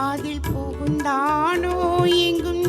அதில் புகுந்தானோ எங்கும்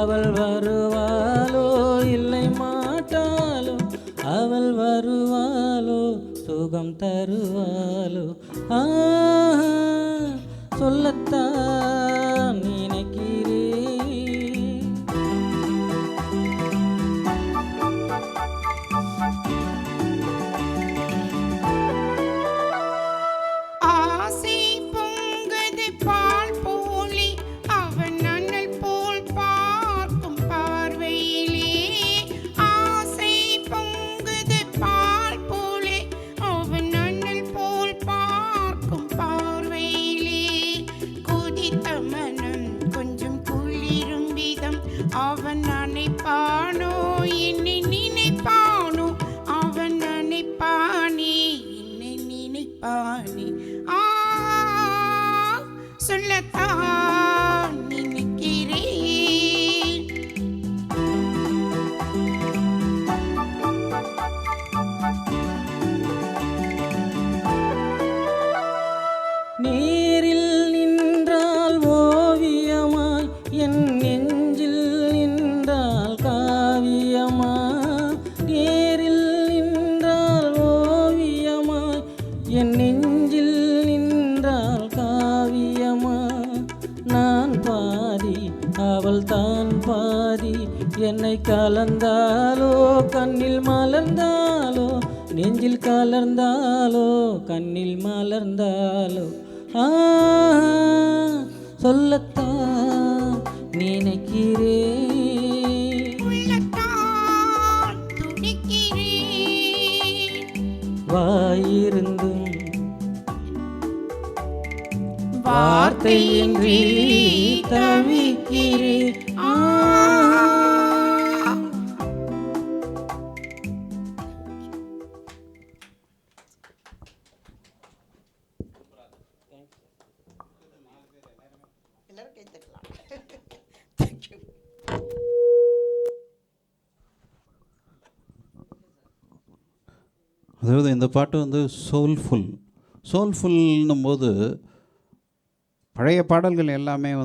அவள் வருவாளோ? இல்லை மாட்டாளோ? அவள் வருவாளோ? சுகம் தருவாளோ? ஆ சொல்லத்தான் love and தான் பாதி. என்னை கலந்தாலோ கண்ணில் மலர்ந்தாலோ நெஞ்சில் கலர்ந்தாலோ கண்ணில் மலர்ந்தாலோ. ஆ சொல்லத்தான் நினைக்கிறே. வாயிருந்தும் வார்த்தையின்றி தவிக்கிறேன் அதாவது இந்த பாட்டு வந்து சோல்ஃபுல் சோல்ஃபுல்னும் போது பழைய பாடல்கள் எல்லாமே வந்து